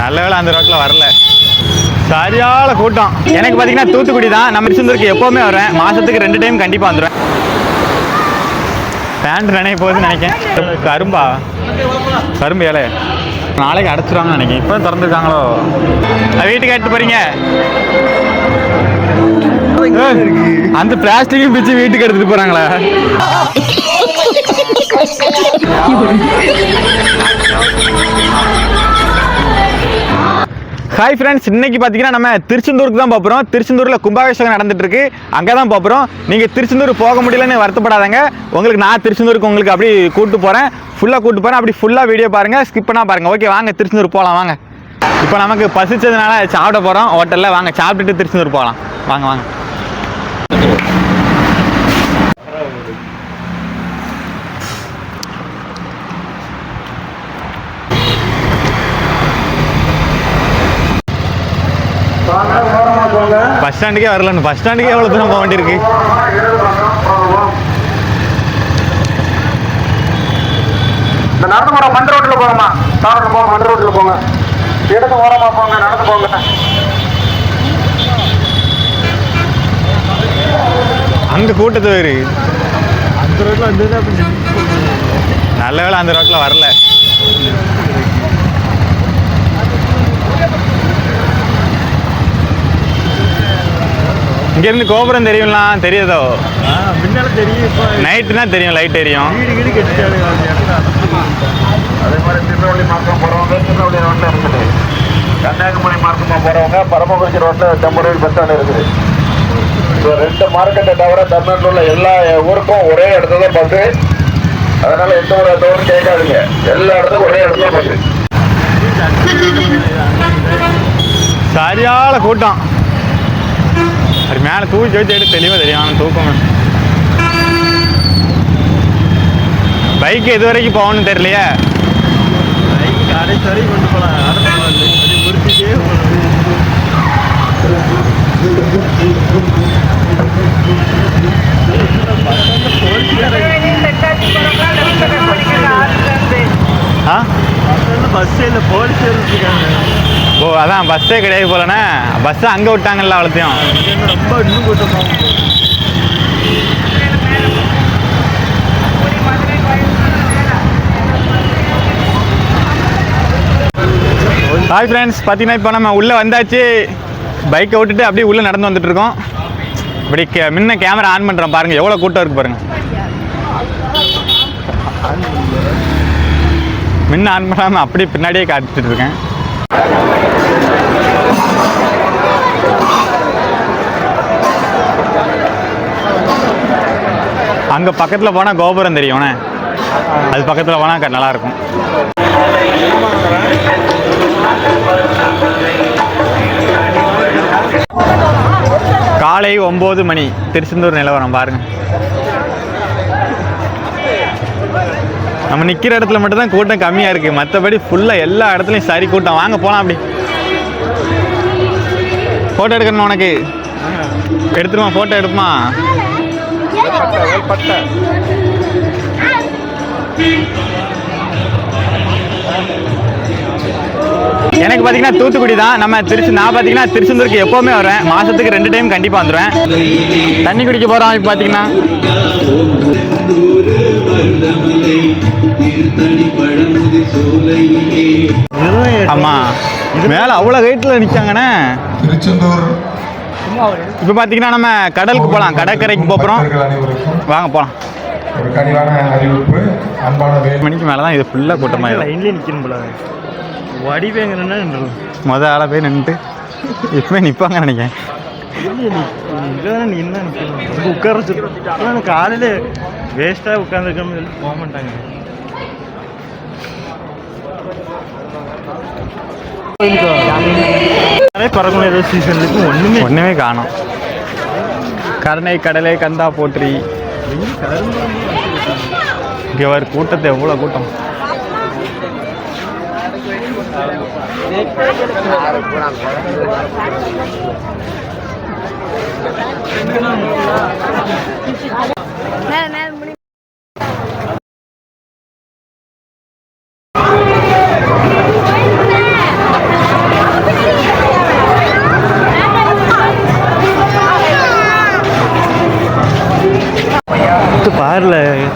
நல்ல வேளை அந்த ரோட்டில் வரல. சரியான கூட்டம். எனக்கு பார்த்தீங்கன்னா தூத்துக்குடி தான். நம்ம திருச்செந்தூருக்கு எப்போவுமே வருவேன். மாதத்துக்கு ரெண்டு டைம் கண்டிப்பாக வந்துடுவேன் பேண்ட் நினைய போகுதுன்னு நினைக்கிறேன். கரும்பா? கரும்பு ஏழை நாளைக்கு அடைச்சிருவாங்கன்னு நினைக்கிறேன். இப்போ திறந்துருக்காங்களோ? வீட்டுக்கு எடுத்து போறீங்க. ஏய், அந்த பிளாஸ்டிக்கையும் பிச்சு வீட்டுக்கு எடுத்துட்டு போறாங்களா. ஹாய் ஃப்ரெண்ட்ஸ் இன்னைக்கு பார்த்தீங்கன்னா நம்ம திருச்செந்தூருக்கு தான் போகிறோம் திருச்செந்தூரில் கும்பாபிஷேகம் நடந்துட்டு இருக்கு அங்கே தான் போகிறோம் நீங்கள் திருச்செந்தூர் போக முடியலன்னு வருத்தப்படாதங்க. உங்களுக்கு நான் திருச்செந்தூருக்கு உங்களுக்கு அப்படி கூப்பிட்டு போகிறேன் ஃபுல்லாக கூப்பிட்டு போகிறேன் அப்படி ஃபுல்லாக வீடியோ பாருங்கள் ஸ்கிப் பண்ணால் பாருங்கள் ஓகே வாங்க திருச்செந்தூர் போகலாம் வாங்க. இப்போ நமக்கு பசிச்சதுனால சாப்பிட போகிறோம் ஹோட்டலில் வாங்க. சாப்பிட்டுட்டு திருச்செந்தூர் போகலாம் வாங்க வாங்க. பஸ் ஸ்டாண்டுக்கே வரலன்னு பஸ் ஸ்டாண்டுக்கே எவ்வளோ தூரம் போக வேண்டியிருக்கு? இந்த நடந்து போற மண் ரோட்ல போங்கம்மா. தாரோட போங்க மண் ரோட்ல போங்க. இடது ஓரமா போங்க நடந்து போங்க. அங்கே கூட்டத்து வேறு அந்த ரோட்ல வந்து நல்ல வேளை அந்த ரோட்டில் வரல. இங்கேருந்து கோபுரம் தெரியும்லாம் தெரியுதோ? முன்னால தெரியும் இப்போ நைட்டுனா தெரியும் லைட் தெரியும் வீடு வீடு கட்டிட்டாரு அதே மாதிரி திருநெல்வேலி மார்க்கம் போறவங்க திருநெல்வேலி ரோட்ல இருக்குது. கன்னியாகுமரி மார்க்கமா போறவங்க பரமக்குறிச்சி ரோட்ல டெம்பரரி பஸ் ஸ்டாண்ட் இருக்குது. இப்போ ரெண்டு மார்க்கெட்டை தவிர தமிழ்நாட்டில் உள்ள எல்லா ஊருக்கும் ஒரே இடத்துல தான் பஸ் அதனால எந்த ஒரு தவறும் கேட்காதீங்க. எல்லா இடத்துக்கும் ஒரே இடத்துல பஸ் சரியான கூட்டம். அது மேலே தூக்கி வச்சு எடுத்து தெளிவாக தெரியும். ஆனால் தூக்கம். பைக் எது வரைக்கும் போகணும்னு தெரியலையே? கடைசி வரைக்கும் கொண்டு போகலாம் அது முடிச்சுட்டே போகணும் ஆ பஸ் இல்லை போலீஸ் இருக்காங்க ஓ அதான் பஸ்ஸே கிடையாது போலண்ணே. பஸ்ஸை அங்கே விட்டாங்கல்ல அவ்வளோத்தையும். ரொம்ப இன்னும் கூட்டமாக ஹாய் ஃப்ரெண்ட்ஸ் பார்த்தீங்கன்னா இப்போ நம்ம உள்ளே வந்தாச்சு. பைக்கை விட்டுட்டு அப்படியே உள்ளே நடந்து வந்துட்டு இருக்கோம். இப்படி கே- முன்ன கேமரா ஆன் பண்ணுறோம் பாருங்கள் எவ்வளோ கூட்டம் இருக்கு பாருங்கள் முன்ன ஆன் பண்ணாமல் அப்படியே பின்னாடியே காத்துட்டு இருக்கேன். அங்கே பக்கத்தில் போனால் கோபுரம் தெரியும்ண்ணே அது பக்கத்தில் போனால் நல்லாயிருக்கும். காலை ஒம்பது மணி திருச்செந்தூர் நிலவரம் பாருங்க. நம்ம நிற்கிற இடத்துல மட்டும்தான் கூட்டம் கம்மியாக இருக்குது மற்றபடி ஃபுல்லாக எல்லா இடத்துலையும் சரி கூட்டம். வாங்க போகலாம் அப்படி. ஃபோட்டோ எடுக்கணும் உனக்கு? எடுத்துருமா ஃபோட்டோ எடுப்புமா? எனக்கு பார்த்தீங்கன்னா தூத்துக்குடி தான். நம்ம திருச்சி நான் பார்த்தீங்கன்னா திருச்செந்தூருக்கு எப்போவுமே வருவேன். மாதத்துக்கு ரெண்டு டைம் கண்டிப்பாக வந்துடுவேன் தண்ணி குடிக்க போகிறோம் இப்போ பார்த்தீங்கன்னா ஆமாம் மேலே அவ்வளோ ஹைட்டில் நிற்காங்கண்ணே திருச்செந்தூர் இப்போ பார்த்தீங்கன்னா நம்ம கடலுக்கு போகலாம். கடற்கரைக்கு போகிறோம். வாங்க போகலாம். ஒரு கனிவான அறிவிப்பு அன்பான ஏழு வேல் மணிக்கு மேலே தான் இது ஃபுல்லாக கூட்டமாக லைன்லேயே நிற்கணும் போல வடிவேங்கன்னா மொதல் ஆளாக போய் நின்றுட்டு இப்போ நிற்பாங்க நினைக்கிறேன். உட்கார வச்சு காலையில் வேஸ்ட்டாக உட்காந்துருக்கோம்னு சொல்லி போக மாட்டாங்க. பறக்கணும் ஏதோ சீசன் இருக்கு ஒன்றுமே ஒன்றுமே காணோம் கருணை கடலை கந்தா போற்றி இங்கே ஒரு கூட்டத்தை எவ்வளோ கூட்டம் மேல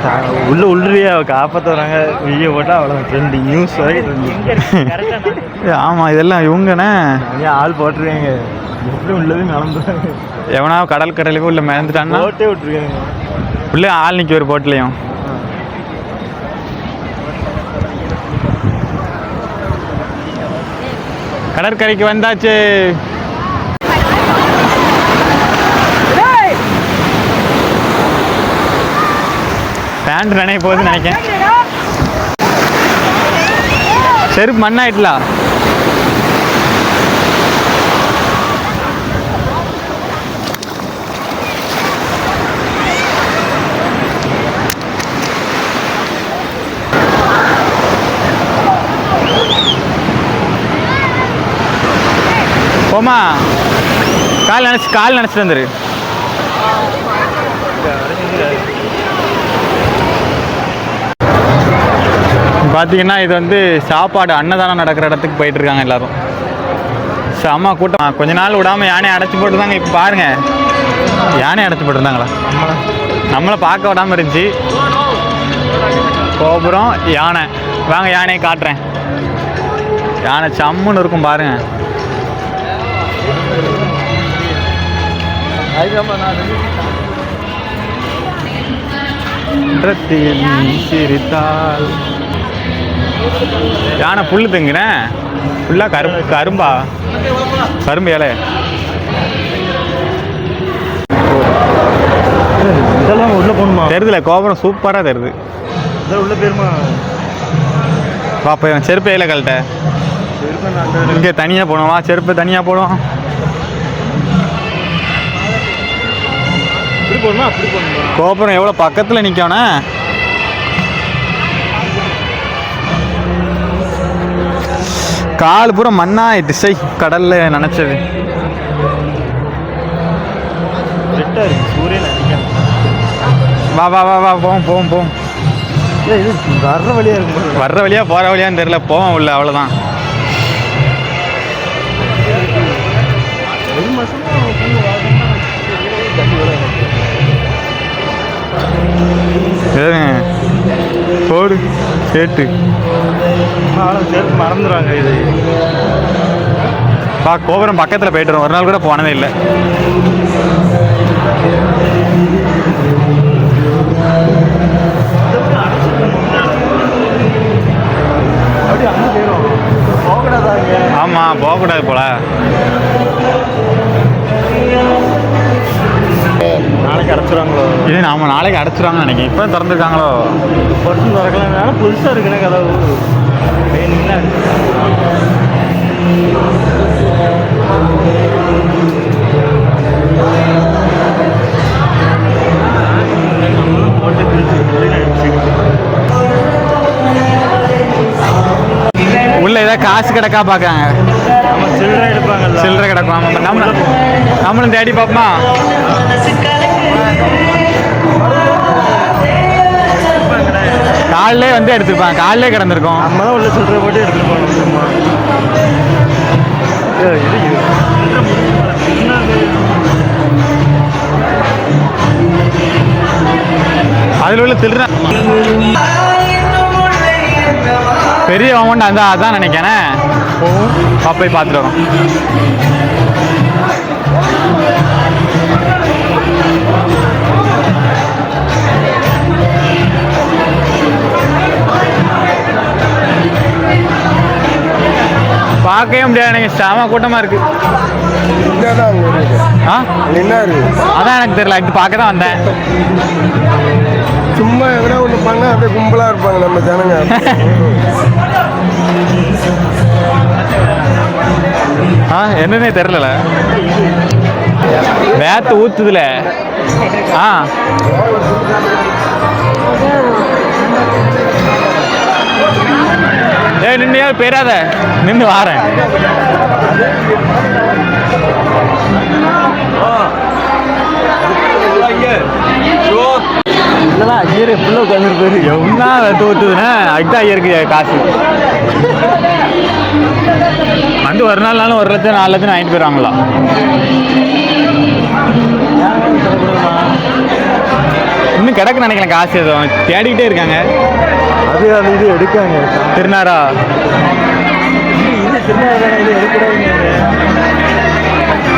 மேல முடி காப்பாற்ற வராங்க. வீடியோ போட்டால் அவ்வளோ ட்ரெண்ட் நியூஸ் வரைக்கும் ஆமாம் இதெல்லாம் இவங்கண்ணே. நிறைய ஆள் போட்டிருக்காங்க. எப்படி உள்ளது நடந்துறாங்க எவனா கடல் கடலுக்கு உள்ள மிதந்துட்டான்னா போட்டே விட்டுருக்காங்க. உள்ள ஆள் நிற்க ஒரு போட்லையும். கடற்கரைக்கு வந்தாச்சு. பேண்ட் நினைய போகுதுன்னு நினைக்கிறேன். செருப்பு மண்ணாயிட்டலாம் போமா கால் நினச்சி கால் நினச்சிட்டு வந்துரு. பார்த்தீங்கன்னா இது வந்து சாப்பாடு அன்னதானம் நடக்கிற இடத்துக்கு போயிட்டு இருக்காங்க எல்லாரும். செம்ம கூட்டம். கொஞ்ச நாள் விடாமல் யானையை அடைச்சி போட்டுருந்தாங்க இப்போ பாருங்க. யானை அடைச்சி போட்டிருந்தாங்களா? நம்மளை பார்க்க விடாமல் இருந்துச்சு. கோபுரம் யானை. வாங்க யானையை காட்டுறேன். யானை சம்முன்னு இருக்கும் பாருங்க. சிரித்தால் யானை புல்லு திங்குறேன் ஃபுல்லாக கரும்பு கரும்பா? கரும்பு இலை. இதெல்லாம் உள்ள போகணுமா? தெரியுதுல கோபுரம் சூப்பராக தெரியுது உள்ள போயிருமா? பாப்பா செருப்பு இலை கழட்ட. இங்கே தனியாக போடுவா செருப்பு தனியாக போகணுமா. கோபுரம் எவ்வளோ பக்கத்தில் நிற்கோண்ணே கால் பூரா மண்ணா திசை கடல்ல நினச்சது. வா வா வா வா போவோம் போவோம் போவோம். வர்ற வழியாக இருக்கும் வர்ற வழியா போகிற வழியான்னு தெரியல போவோம் உள்ள அவ்வளோதான் ஏதுங்க போடு கேட்டு. மறந்துடுவாங்க இது. பா கோபுரம் பக்கத்தில் போயிட்டு வரோம். ஒரு நாள் கூட போனதே இல்லை. ஆமாம் போகக்கூடாது போல. நாளைக்கு அடைச்சிடுவாங்களோ? இது நாம நாளைக்கு அடைச்சிருவாங்கன்னு நினைக்கிறேன். இப்போ திறந்துருக்காங்களோ? பர்சன் திறக்கலாம் புதுசாக இருக்குண்ணே கதவு வேணுங்களா உள்ள ஏதாவது காசு கிடக்கா பார்க்காங்க நம்ம சில்லறை எடுப்பாங்கல்ல. சில்லறை கிடக்கும். நம்ம நம்மளும் தேடி பார்ப்போமா காலையிலே வந்து எடுத்துருப்பாங்க காலையிலே கிடந்திருக்கோம். நம்ம தான் உள்ள சில்லறை போட்டு இது. அதில் உள்ள சில்லற பெரிய அமௌண்ட் அந்த அதான் நினைக்கிறேன். போய் பார்த்துட்டு வரோம். பார்க்கவே முடியாது. செம கூட்டமாக இருக்கு. ஆ? அதான் எனக்கு தெரியல. இது பார்க்க தான் வந்தேன். சும்மா எதனா ஒன்று பண்ணா அப்படியே கும்பலா இருப்பாங்க நம்ம ஜனங்க. ஆ என்னன்னே தெரிலல வேத்து ஊத்துதுல. ஆ. ஏய் நின்று பேராத? நின்று வாரேன். இல்லைனா ஐயர் ஃபுல்லாக உட்காந்துருப்பாரு எவ்வளோ வேத்து ஊத்துதுன்னா அதுதான் ஐயருக்கு காசு. வந்து ஒரு நாள் நாளும் ஒரு லட்சம் நாலு லட்சம் வாங்கிட்டு போயிடுவாங்களா? இன்னும் கிடக்கு நினைக்கிறேன் காசு எதுவும் தேடிக்கிட்டே இருக்காங்க. அது அந்த இது எடுக்காங்க. திருநாரா.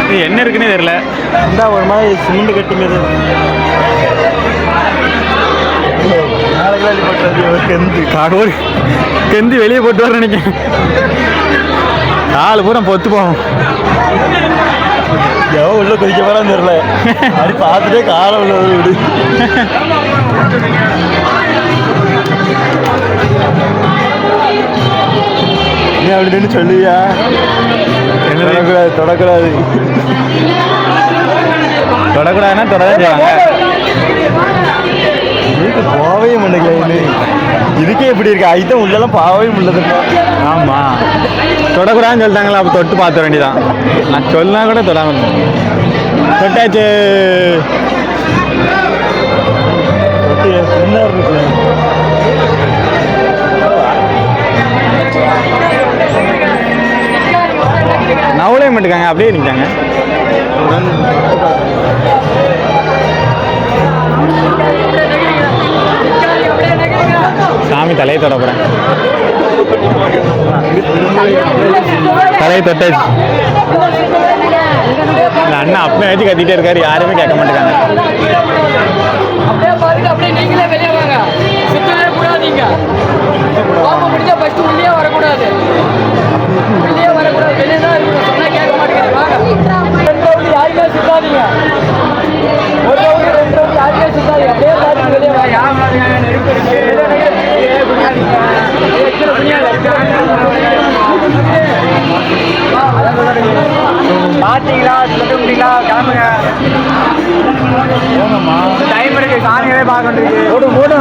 இது என்ன இருக்குன்னே தெரியல. இந்த ஒரு மாதிரி சிமெண்ட் கட்டி மாதிரி நாளைக்கு அடிப்பட்டது ஒரு கெந்து ஒரு கெந்தி வெளியே போட்டு வர நினைக்கிறேன். நாலு பூரா பொத்து போகும். எவன் உள்ள குதிக்க போறான்னு தெரியல. அப்படி பார்த்துட்டே காலம் உள்ள ஒரு விடு. நீ அப்படி நின்று சொல்லுவியா? தொடக்கூடாது தொடக்கூடாது. தொடக்கூடாதுன்னா தொடதான் செய்வாங்க போகவே மாட்டேங்கல இதுக்கே இப்படி இருக்கு? ஐட்டம் உள்ளெல்லாம் பாவவே முடியலதுப்பா ஆமா. தொடக்கூடாதுன்னு சொல்லிட்டாங்களா? அப்போ தொட்டு பார்த்த வேண்டியதான் நான் சொன்னா கூட தொடாம இருந்தேன். தொட்டாச்சு. என்ன இருக்கு நவளே மாட்டுக்காங்க அப்படியே நிற்காங்க சாமி தலையை தொட போகிறேன் தலையை தொட்டாச்சு. இந்த அண்ணா அப்போ ஏற்றி கத்திட்டே இருக்காரு யாருமே கேட்க மாட்டேங்காங்க அப்படியே பாருங்க அப்படியே நீங்களே வெளியே வாங்க. சுத்தவே கூடாதீங்க.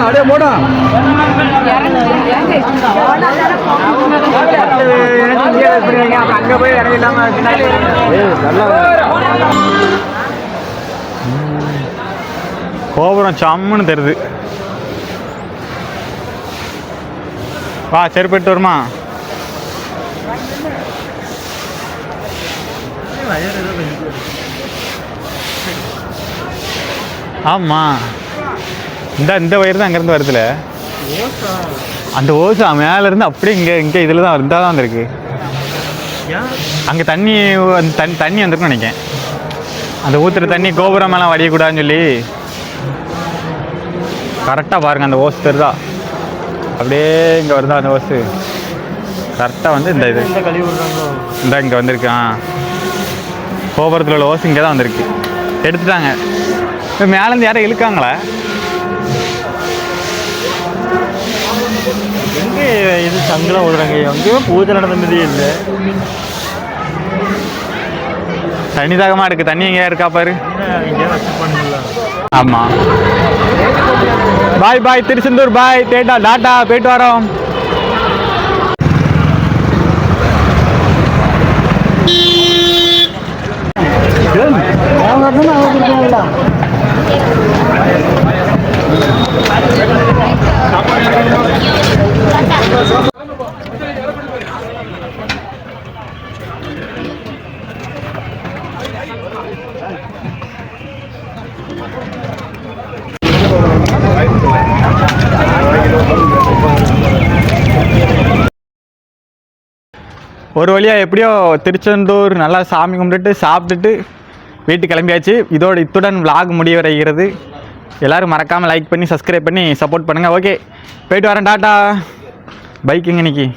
மூடு மூடு. அப்படியே மூடு அங்க போய் இறங்கிட்டாம கோபுரம் சம்முன்னு தெரியுது. வா செருப்பு வருமா? ஆமாம் இந்த இந்த வயிறு தான் அங்கேருந்து வருதுல. அந்த ஓசா மேல இருந்து அப்படியே இங்கே இங்கே இதில் தான் இருந்தால் தான் வந்திருக்கு. அங்கே தண்ணி தண்ணி தண்ணி வந்திருக்குன்னு நினைக்கேன் அந்த ஊற்றுற தண்ணி கோபுரம் மேலாம் வடியக்கூடாதுன்னு சொல்லி. கரெக்டாக பாருங்கள் அந்த ஓசு தெரிதா அப்படியே இங்கே வருதா அந்த ஓசு? கரெக்டாக வந்து இந்த இது. இந்த இங்கே வந்திருக்கு ஆ. கோபுரத்தில் உள்ள ஓஸ் இங்கே தான் வந்திருக்கு. எடுத்துட்டாங்க. இப்போ மேலேருந்து யாரும் இழுக்காங்களா? எங்கே இது சங்கடம் விடுறாங்க எங்கேயுமே பூஜை நடந்த மாதிரியே இல்லை. தண்ணி தாகமாக இருக்குது தண்ணி எங்கேயா இருக்கா பாரு? ஆமாம் பாய் பாய். திருச்செந்தூர் பாய். டேட்டா டாட்டா போயிட்டு வரோம். ஒரு வழியாக எப்படியோ திருச்செந்தூர் நல்லா சாமி கும்பிட்டுட்டு சாப்பிட்டுட்டு வீட்டுக்கு கிளம்பியாச்சு. இதோட இத்துடன் vlog முடிவடைகிறது. எல்லோரும் மறக்காமல் லைக் பண்ணி சப்ஸ்கிரைப் பண்ணி சப்போர்ட் பண்ணுங்கள் ஓகே போயிட்டு வரேன் டாட்டா பைக்குங்க இன்னைக்கு?